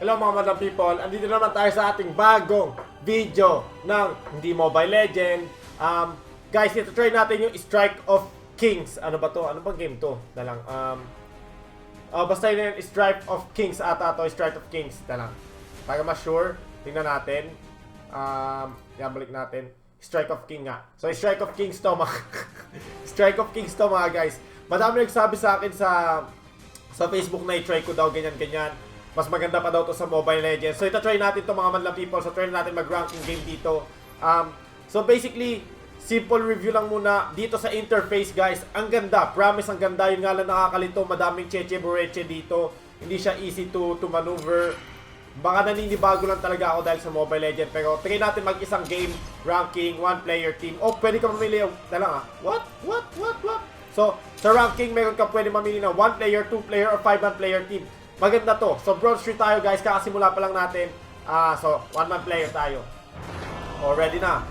Hello mga madam people, andito naman tayo sa ating bagong video ng hindi Mobile Legend. Um, guys, ito try natin yung Strike of Kings. Ano ba to? Ano bang game to? Na lang. Um, oh, basta yun yung Strike of Kings ata to. Strike of Kings. Na lang. Para mas sure, tingnan natin. Um, yan, balik natin. Strike of King nga. So, Strike of Kings to mga... Strike of Kings to mga guys. Madami nagsabi sa akin sa sa Facebook na i-try ko daw ganyan-ganyan. Mas maganda pa daw to sa Mobile Legends. So ito try natin to mga madlang people. So try natin mag-ranking game dito. Um, so basically, simple review lang muna dito sa interface guys. Ang ganda. Promise ang ganda. Yung nga lang nakakalito. Madaming cheche bureche dito. Hindi siya easy to to maneuver. Baka naninibago lang talaga ako dahil sa Mobile Legends. Pero try natin mag-isang game, ranking, one player team. Oh, pwede ka mamili. Na lang ah. What? What? What? What? So, sa ranking, meron ka pwede mamili ng one player, two player, or five man player team. Maganda to. So, Bronze 3 tayo guys. Kakasimula pa lang natin. Ah, so, one man player tayo. Oh, ready na.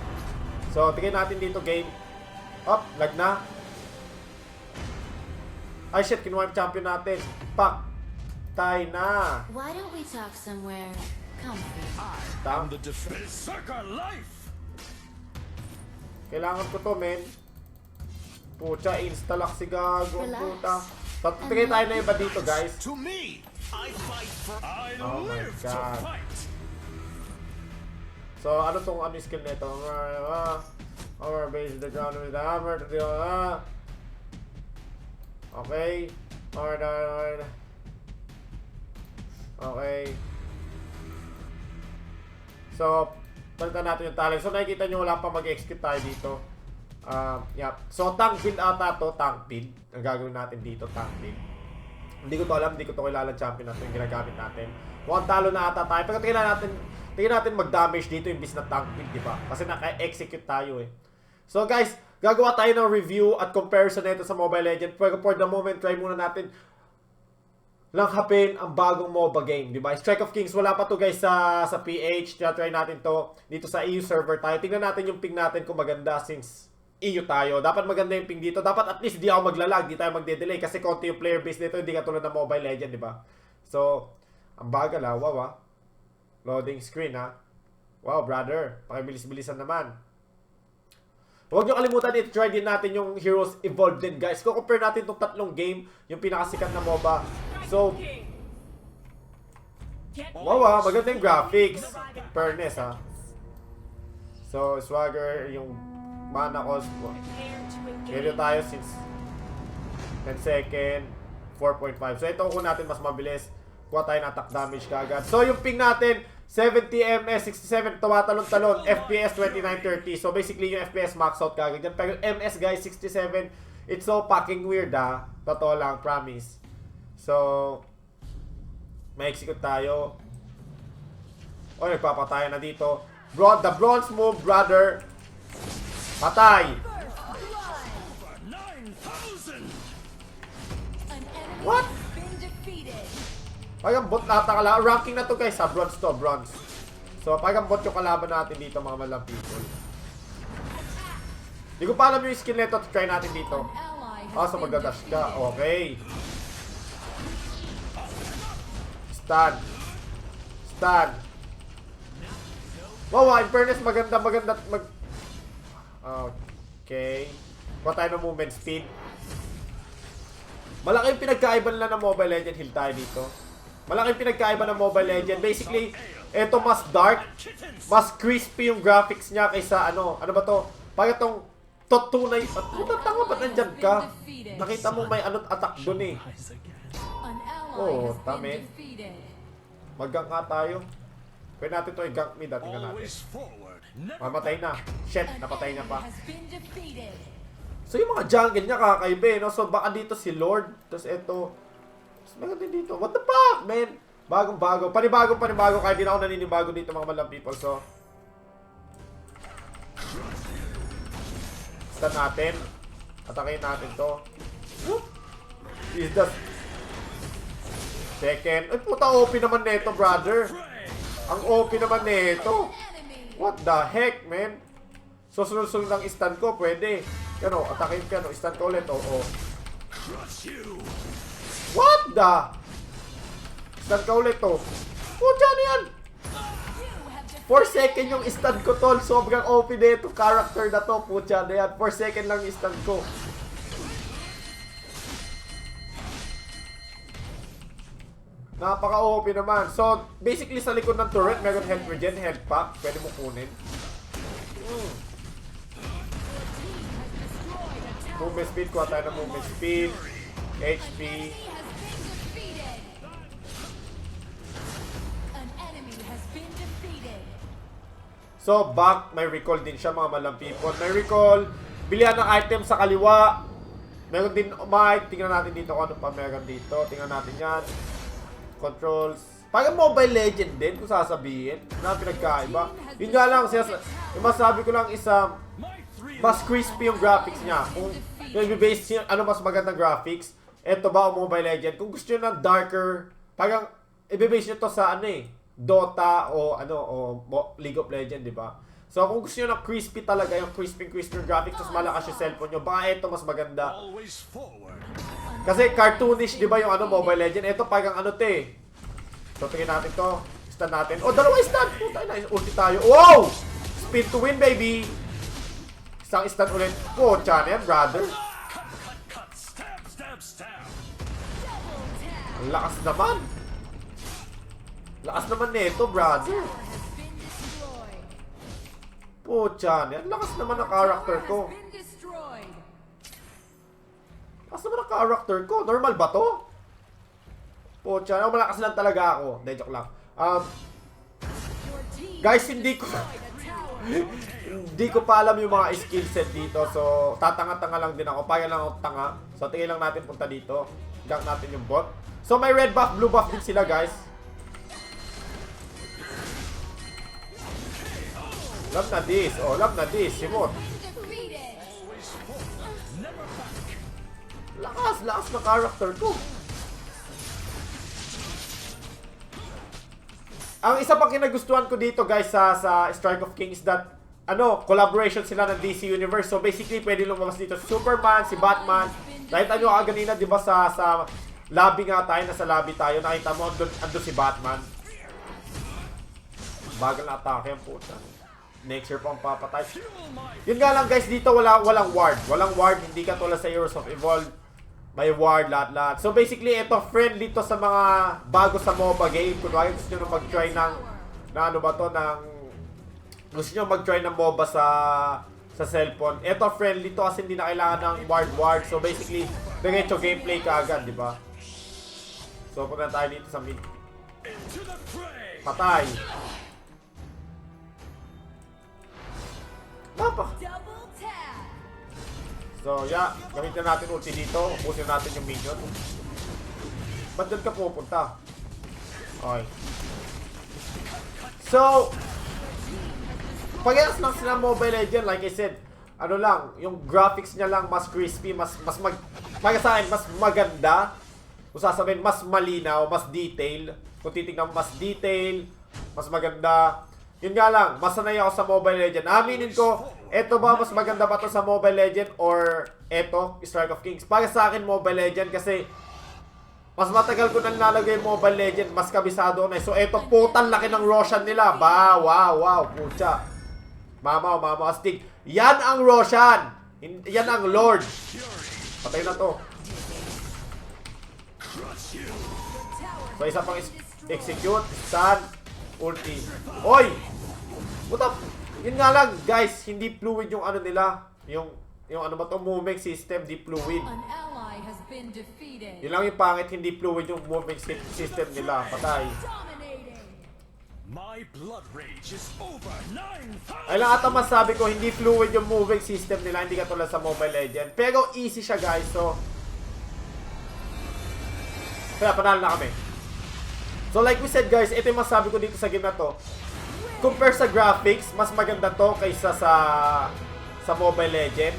So, tingin natin dito game. Up, lag na. Ay shit, kinuha yung champion natin. Pak. Tay na. Why don't we talk somewhere comfy? Tang. The defense. Life! Kailangan ko to, men. Pucha, insta-lock si Gago. Relax. Puta. Tatigay tayo na iba dito, guys. To me, I fight for. I Oh my live to God. fight. So, ano tong ano skill nito? Ah, Hammer base the ground with the hammer to deal. Ah. Okay. Alright, alright. Okay. So, palitan natin yung talent. So, nakikita nyo wala pa mag-execute tayo dito. Um, yep. So, tank build ata to. Tank build. Ang gagawin natin dito, tank build. Hindi ko to alam, hindi ko to kilala champion na to yung ginagamit natin. Mukhang talo na ata tayo. Pero tingnan natin, tingnan natin mag-damage dito yung bis na tank build, di ba? Kasi naka-execute tayo eh. So guys, gagawa tayo ng review at comparison nito sa Mobile Legends. Pero for the moment, try muna natin langhapin ang bagong MOBA game, di ba? Strike of Kings, wala pa to guys sa sa PH. Try natin to dito sa EU server tayo. Tingnan natin yung ping natin kung maganda since EU tayo. Dapat maganda yung ping dito. Dapat at least di ako maglalag, di tayo magde-delay kasi konti yung player base nito, hindi katulad ng Mobile Legend, di ba? So, ang bagal ah, wow ah. Loading screen ah. Wow, brother. Pakibilis-bilisan naman. Huwag nyo kalimutan dito, try din natin yung Heroes Evolved din, guys. Kung natin itong tatlong game, yung pinakasikat na MOBA. So, wow ah, maganda yung graphics. Fairness ah. So, Swagger, yung mana cost mo. Medyo tayo since 10 second, 4.5. So, ito kung natin mas mabilis. Kuha tayo ng attack damage kagad. So, yung ping natin, 70 ms, 67, tumatalon-talon, FPS 2930. So, basically, yung FPS max out kagad yan. Pero MS, guys, 67. It's so fucking weird, ah. Totoo lang, promise. So, may execute tayo. O, nagpapatayan na dito. Bro, the bronze move, brother. Patay. Over 9,000! An enemy What? defeated. Pagang bot lahat ng kalaban. Ranking na to guys ha. Bronze to, bronze. So, pagang bot yung kalaban natin dito mga malang people. Hindi ko pa alam yung skill nito. Try natin dito. Ah, so magdadash ka. Okay. Stun. Stun. Wow, in fairness, maganda, maganda. Mag... Okay. Kuha tayo ng movement speed. Malaki yung pinagkaiba nila ng Mobile Legend. Heal tayo dito. Malaki yung pinagkaiba ng Mobile Legend. Basically, ito mas dark. Mas crispy yung graphics niya kaysa ano. Ano ba to? Parang itong totunay. At puta tanga ba't nandyan ka? Nakita mo may ano attack dun eh. Oh, has tami. been defeated. Mag-gank nga tayo. Pwede natin to i-gank mid. ah, Tingnan natin. Mamatay na. Shit, napatay niya enemy pa. So yung mga jungle niya kakaiba eh, no? So baka dito si Lord. Tapos eto. Tapos meron din dito. What the fuck, man? Bagong bago. Panibagong panibago. Kahit di na ako naninibago dito mga malang people. So. Stun natin. Atakin natin to. Whoop. Is the Second. Ay puta OP naman nito, brother. Ang OP naman nito. What the heck, man? So, sunod-sunod ng stun ko, pwede. Ano, atakin ka, no? Stun ko ulit, oo. Crush you! What the? Stun ka ulit, oh. Pucha, ano yan? 4 second yung stun ko, tol. Sobrang OP na itong character na to. Pucha na yan. 4 second lang yung stun ko. Napaka-OP naman. So, basically sa likod ng turret, meron health regen, health pack. Pwede mo kunin. Mm. Movement speed, kuha tayo ng movement speed. HP. So, back, may recall din siya mga malang people. May recall, bilihan ng item sa kaliwa. Meron din mic. Tingnan natin dito kung ano pa meron dito. Tingnan natin yan. Controls. Parang Mobile Legend din kung sasabihin. Na pinagkaiba. Yun nga lang, siya, yung masabi ko lang isa, three mas crispy yung graphics niya. Kung yung i-base niya, ano mas magandang graphics, eto ba ang Mobile Legend? Kung gusto niyo ng darker, parang i-base niyo to sa ano eh, Dota o ano o League of Legends, di ba? So kung gusto niyo ng crispy talaga, yung crispy crispy graphics, tapos malakas yung cellphone niyo, baka eto mas maganda. Kasi cartoonish, di ba yung ano Mobile Legend? Ito parang ano te. So tingnan natin to. Stun natin. Oh, dalawa stun. Puta na, ulti tayo. Wow! Spin to win, baby. Isang stun ulit. Po, channel, brother. Ang lakas naman. Lakas naman nito, brother. Destroyed. Po, channel. Lakas naman ng character ko. Lakas naman ng character ko. Normal ba to? Po, channel. Malakas lang talaga ako. Hindi, joke lang. Um, Guys, hindi ko-. Hindi ko pa alam yung mga skill set dito. So, tatanga-tanga lang din ako. Paya lang ako tanga. So, tingin lang natin punta dito. Gank natin yung bot. So, may red buff, blue buff din sila, guys. Love na this. Oh, love na this. Simot. Lakas, lakas na character ko. Ang isa pang kinagustuhan ko dito guys sa sa Strike of Kings that ano, collaboration sila ng DC Universe. So basically, pwede lumabas dito si Superman, si Batman. Nakita nyo ka ganina, di ba, sa, sa lobby nga tayo, nasa lobby tayo. Nakita mo, andun, andun si Batman. Bagal na atake ang puta. Next year pa ang papatay. Yun nga lang guys, dito wala walang ward. Walang ward, hindi ka tulad sa Heroes of Evolve. May ward, lahat-lahat. So basically, ito friendly to sa mga bago sa MOBA game. Kunwari gusto nyo mag-try ng, na ano ba to, ng, gusto nyo mag-try ng MOBA sa sa cellphone. Ito friendly to kasi hindi na kailangan ng ward-ward. So basically, diretso gameplay ka agad, di ba? So punta tayo dito sa mid. Patay. Mapa. So, yeah. Gamitin natin ulti dito. Ubusin natin yung minion. Ba't doon ka pupunta? Okay. So, Pagayas lang sila Mobile Legend, like I said, ano lang, yung graphics niya lang mas crispy, mas mas mag para sa akin, mas maganda. Kung sasabihin, mas malinaw, mas detail. Kung titignan mo, mas detail, mas maganda. Yun nga lang, mas sanay ako sa Mobile Legend. Aminin ko, eto ba mas maganda ba to sa Mobile Legend or eto, Strike of Kings? Para sa akin, Mobile Legend kasi mas matagal ko nang nalagay Mobile Legend, mas kabisado na. So, eto, putang laki ng Roshan nila. Ba, wow, wow, pucha. Mama, mama, astig. Yan ang Roshan. Yan ang Lord. Patay na to. So, isa pang execute, stun, ulti. Oy! Puta, yun nga lang, guys, hindi fluid yung ano nila. Yung, yung ano ba to, movement system, di fluid. Yun lang yung pangit, hindi fluid yung movement sy- system nila. Patay. My blood rage is over 9,000. Ay lang ata masabi ko, hindi fluid yung moving system nila, hindi katulad sa Mobile Legend. Pero easy siya guys, so... Kaya panalo na kami. So like we said guys, ito yung masabi ko dito sa game na to. Compare sa graphics, mas maganda to kaysa sa sa Mobile Legend.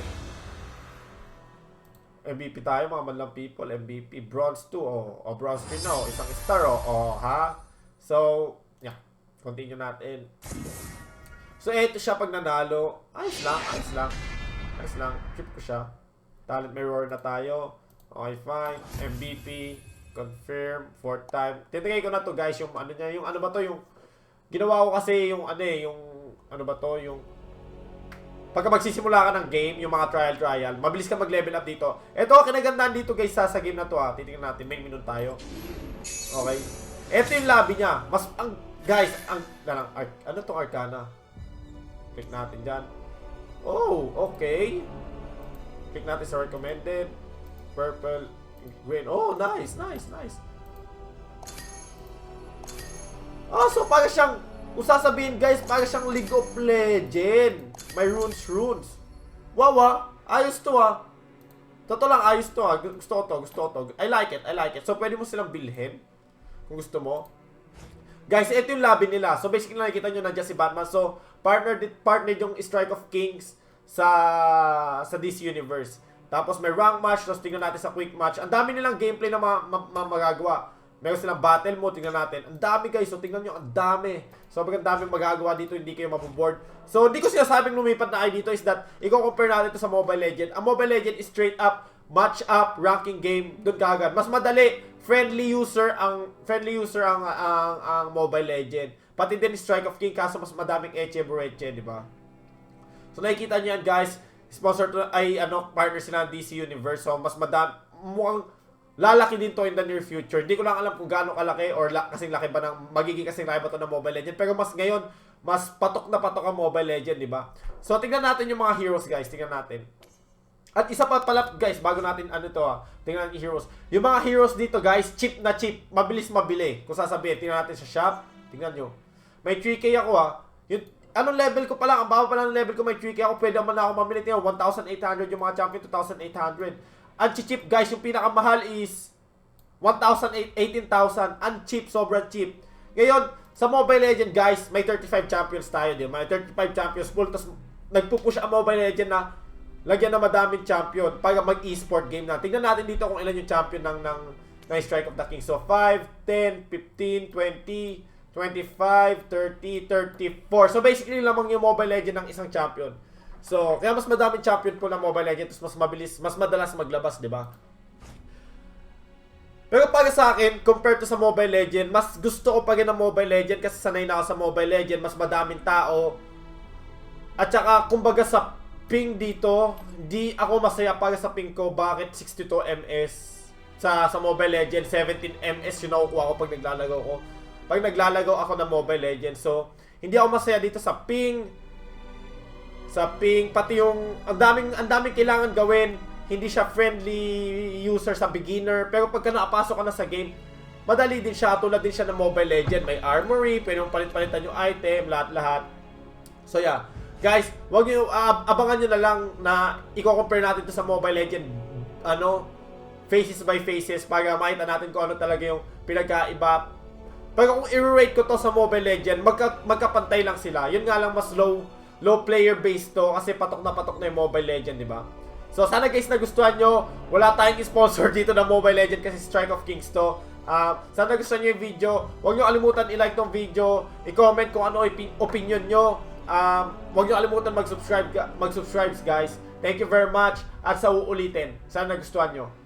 MVP tayo mga madlang people, MVP bronze 2 o oh, bronze 3 na oh, isang star oh, oh ha. So, yeah. Continue natin. So, eto siya pag nanalo. Ayos lang, ayos lang. Ayos lang. Trip ko siya. Talent mirror na tayo. Okay, fine. MVP. Confirm, fourth time. Titigay ko na to guys, yung ano niya, yung ano ba to, yung ginawa ko kasi yung ano eh, yung ano ba to, yung pagka magsisimula ka ng game, yung mga trial trial, mabilis ka mag-level up dito. Ito, kinagandaan dito guys sa, sa game na to ha. Titingnan natin, main menu tayo. Okay. Ito yung lobby niya. Mas, ang, guys, ang, na lang, arc, ano tong arcana? Click natin dyan. Oh, okay. Click natin sa recommended. Purple, green. Oh, nice, nice, nice. Ah, so para siyang, kung sasabihin guys, para siyang League of Legend. May runes, runes. Wow, ah. Ayos to ah. Totoo lang, ayos to ah. Gusto to, gusto to. I like it, I like it. So, pwede mo silang bilhin. Kung gusto mo. Guys, ito yung lobby nila. So, basically, nakikita nyo nandiyan si Batman. So, partner, partner yung Strike of Kings sa sa DC Universe. Tapos may rank match, tapos tingnan natin sa quick match. Ang dami nilang gameplay na ma- ma- ma- magagawa. Meron silang battle mode, tingnan natin. Ang dami guys, so tingnan nyo, ang dami. Sobrang dami magagawa dito, hindi kayo maboboard. So, hindi ko sinasabing lumipat na kayo dito is that, i-compare natin to sa Mobile Legend. Ang Mobile Legend is straight up, match up, ranking game, doon ka agad. Mas madali, friendly user ang friendly user ang ang, ang Mobile Legend. Pati din Strike of King kaso mas madaming eche bureche, di ba? So nakikita niyo yan guys, sponsor to ay ano partner sila ng DC Universe. So mas madam mukhang lalaki din to in the near future. Hindi ko lang alam kung gaano kalaki or la, kasing laki ba ng magiging kasing laki ba to ng Mobile Legend. Pero mas ngayon, mas patok na patok ang Mobile Legend, di ba? So tingnan natin yung mga heroes guys, tingnan natin. At isa pa pala guys, bago natin ano to ah, tingnan yung heroes. Yung mga heroes dito guys, cheap na cheap, mabilis mabili. Kung sasabihin, tingnan natin sa shop, tingnan nyo. May 3k ako ah. Yung, anong level ko pa lang, ang baba pa lang ng level ko, may 3k ako, pwede naman na ako mamili. Tingnan, 1,800 yung mga champion, 2,800. Ang cheap guys, yung pinakamahal is 1,000, 18,000. Ang cheap, sobrang cheap. Ngayon, sa Mobile Legend guys, may 35 champions tayo, di ba? May 35 champions full, tapos nagpupush ang Mobile Legend na lagyan na madaming champion para mag e-sport game na. Tingnan natin dito kung ilan yung champion ng ng, ng Strike of the King. So 5, 10, 15, 20, 25, 30, 34. So basically lamang yung Mobile Legend ng isang champion. So kaya mas madaming champion po ng Mobile Legend tapos mas mabilis, mas madalas maglabas, 'di ba? Pero para sa akin, compared to sa Mobile Legend, mas gusto ko pa rin ng Mobile Legend kasi sanay na ako sa Mobile Legend, mas madaming tao. At saka, kumbaga sa ping dito, di ako masaya para sa ping ko. Bakit 62 ms? Sa, sa Mobile Legend, 17 ms yung nakukuha ko pag naglalaro ko. Pag naglalaro ako ng Mobile Legend. So, hindi ako masaya dito sa ping. Sa ping, pati yung, ang daming, ang daming kailangan gawin. Hindi siya friendly user sa beginner. Pero pagka nakapasok ka na sa game, madali din siya. Tulad din siya ng Mobile Legend. May armory, pwede mong palit-palitan yung item, lahat-lahat. So yeah, guys, wag niyo ah, abangan niyo na lang na i-compare natin to sa Mobile Legend ano, faces by faces para makita natin kung ano talaga yung pinagkaiba. Pero kung i-rate ko to sa Mobile Legend, magka, magkapantay lang sila. Yun nga lang mas low low player base to kasi patok na patok na yung Mobile Legend, di ba? So sana guys nagustuhan nyo. Wala tayong sponsor dito ng Mobile Legend kasi Strike of Kings to. Ah, sana gustuhan nyo yung video. Huwag nyo kalimutan i-like tong video. I-comment kung ano opi- opinion nyo. Um, huwag nyo kalimutan mag-subscribe, mag-subscribe guys. Thank you very much. At sa uulitin. Sana nagustuhan nyo.